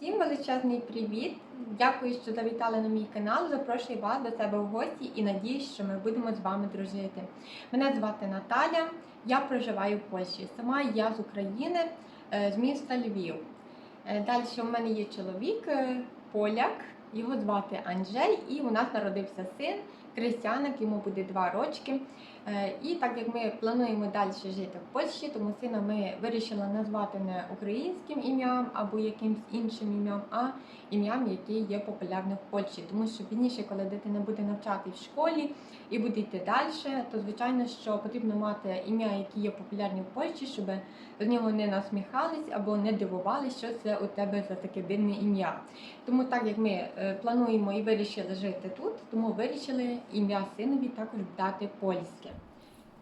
Всім величезний привіт! Дякую, що завітали на мій канал. Запрошую вас до себе в гості і надіюсь, що ми будемо з вами дружити. Мене звати Наталя, я проживаю в Польщі. Сама я з України, е, з міста Львів. Е, Далі у мене є чоловік, е, поляк, його звати Анджей, і у нас народився син, Крістяник, йому буде два рочки. Е, І так як ми плануємо далі жити в Польщі, тому сина ми вирішили назвати не українським ім'ям або якимсь іншим ім'ям, а ім'ям, яке є популярне в Польщі. Тому що пізніше, коли дитина буде навчати в школі і буде йти далі, то звичайно, що потрібно мати ім'я, які є популярні в Польщі, щоб з нього не насміхались або не дивувались, що це у тебе за таке дивне ім'я. Тому так як ми е, плануємо і вирішили жити тут, тому вирішили ім'я синові також дати польське.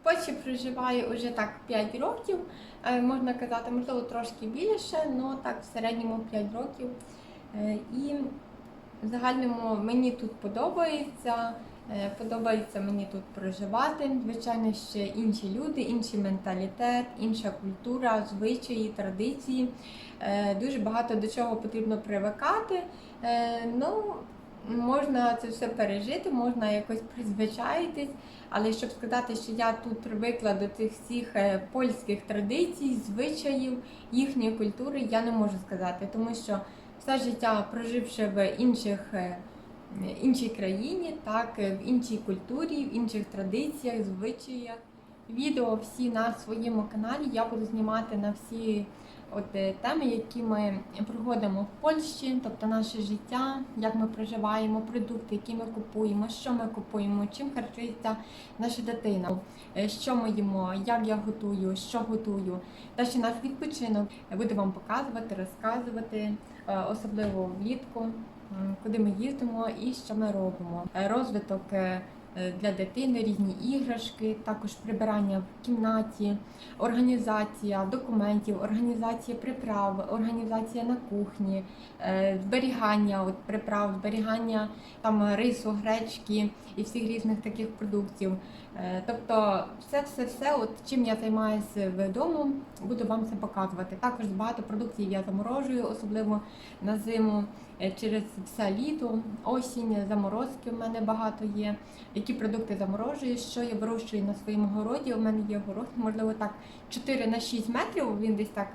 В Польщі проживаю вже так 5 років, е, можна казати, можливо, трошки більше, але так в середньому 5 років. Е, І в загальному мені тут подобається. е, Подобається мені тут проживати. Звичайно, ще інші люди, інший менталітет, інша культура, звичаї, традиції. Дуже багато до чого потрібно привикати. Ну, можна це все пережити, можна якось призвичаїтись. Але щоб сказати, що я тут привикла до цих всіх е, польських традицій, звичаїв, їхньої культури, я не можу сказати, тому що все життя проживши в інших. е, іншій країні, так, е, в іншій культурі, в інших традиціях, звичаях. Відео всі на своєму каналі я буду знімати на всі от, е, теми, які ми проходимо в Польщі, тобто наше життя, як ми проживаємо, продукти, які ми купуємо, що ми купуємо, чим харчується наша дитина, е, що ми їмо, як я готую, що готую. Далі наш відпочинок буду вам показувати, розказувати, е, особливо влітку куди ми їздимо і що ми робимо. Розвиток для дитини, різні іграшки, також прибирання в кімнаті, організація документів, організація приправ, організація на кухні, е, зберігання от, приправ, зберігання там рису, гречки і всіх різних таких продуктів. Е, Тобто, все, все, все, от чим я займаюся вдома, буду вам це показувати. Також багато продуктів я заморожую, особливо на зиму е, через все літо, осінь, заморозки в мене багато є. Які продукти заморожую, що я вирощую на своєму городі. У мене є город, можливо, так 4 на 6 метрів. Він десь так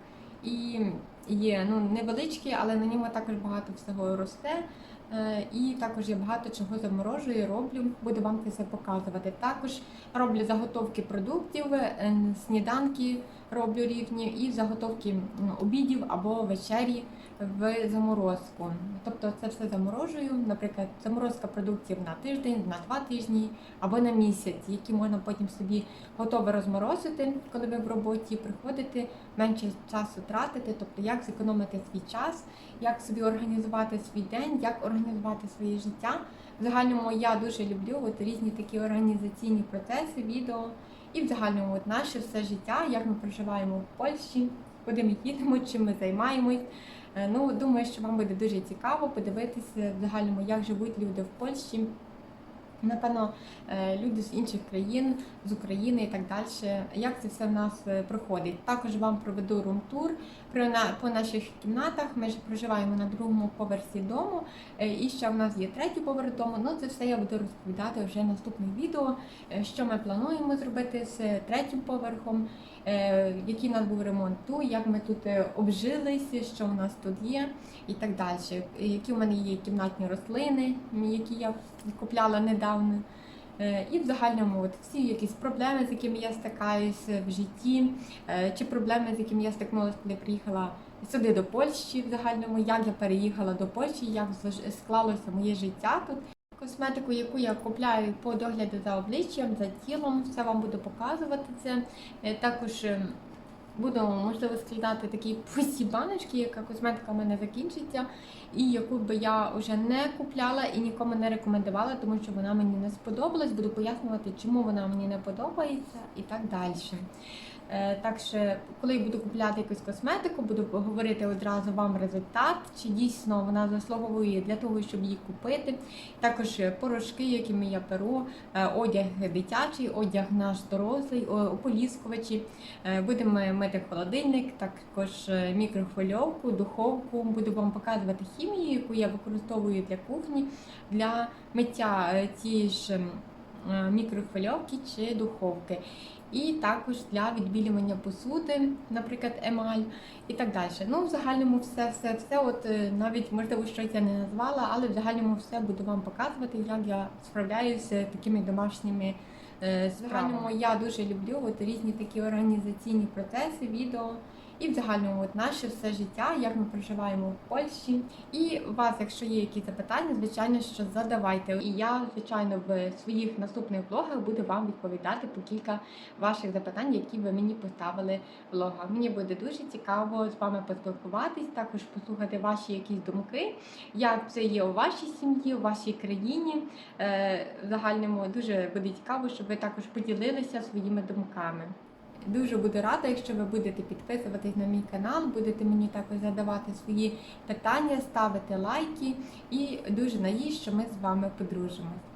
і є ну невеличкий, але на ньому також багато всього росте. Е, І також я багато чого заморожую, роблю, буду вам це показувати. Також роблю заготовки продуктів, е, сніданки роблю рівні і заготовки обідів або вечері в заморозку. Тобто це все заморожую, наприклад, заморозка продуктів на тиждень, на два тижні або на місяць, які можна потім собі готове розморозити, коли ви в роботі приходите, менше часу тратити, тобто як зекономити свій час, як собі організувати свій день, як організувати своє життя. В загальному я дуже люблю от різні такі організаційні процеси, відео і в загальному от наше все життя, як ми проживаємо в Польщі, куди ми їдемо, чим ми займаємось. Е, Ну, думаю, що вам буде дуже цікаво подивитися в загальному, як живуть люди в Польщі. Напевно, е, люди з інших країн, з України і так далі. Як це все в нас е, проходить? Також вам проведу рум-тур по наших кімнатах. Ми ж проживаємо на другому поверсі дому, е, і ще в нас є третій поверх дому. Ну це все я буду розповідати вже в наступних відео, що ми плануємо зробити з третім поверхом, який у нас був ремонт тут, як ми тут обжилися, що у нас тут є, і так далі. Які в мене є кімнатні рослини, які я купляла недавно. Е, І в загальному от всі якісь проблеми, з якими я стикаюсь в житті, е, чи проблеми, з якими я стикнулася, коли приїхала сюди до Польщі, в загальному, як я переїхала до Польщі, як склалося моє життя тут. Косметику, яку я купляю по догляду за обличчям, за тілом, все вам буду показувати це. Е, Також ем, буду, можливо, складати такі пусті баночки, яка косметика в мене закінчиться, і яку би я вже не купляла і нікому не рекомендувала, тому що вона мені не сподобалась. Буду пояснювати, чому вона мені не подобається і так далі. Е, Так що, коли я буду купляти якусь косметику, буду говорити одразу вам результат, чи дійсно вона заслуговує для того, щоб її купити. Також е, порошки, якими я перу, е, одяг дитячий, одяг наш дорослий, ополіскувачі. Будемо мити холодильник, також мікрохвильовку, духовку. Буду вам показувати хімію, яку я використовую для кухні, для миття цієї ж мікрохвильовки чи духовки. І також для відбілювання посуди, наприклад, емаль і так далі. Ну, в загальному все, все, все. От е, навіть можливо щось я не назвала, але в загальному все буду вам показувати, як я справляюся з такими домашніми е, в загальному я дуже люблю от різні такі організаційні процеси, відео. І в загальному от наше все життя, як ми проживаємо в Польщі. І у вас, якщо є якісь запитання, звичайно, що задавайте. І я, звичайно, в своїх наступних блогах буду вам відповідати по кілька ваших запитань, які ви мені поставили в блогах. Мені буде дуже цікаво з вами поспілкуватись, також послухати ваші якісь думки, як це є у вашій сім'ї, у вашій країні. Е, В загальному дуже буде цікаво, щоб ви також поділилися своїми думками. Дуже буду рада, якщо ви будете підписуватись на мій канал, будете мені також задавати свої питання, ставити лайки і дуже надіюсь, що ми з вами подружимось.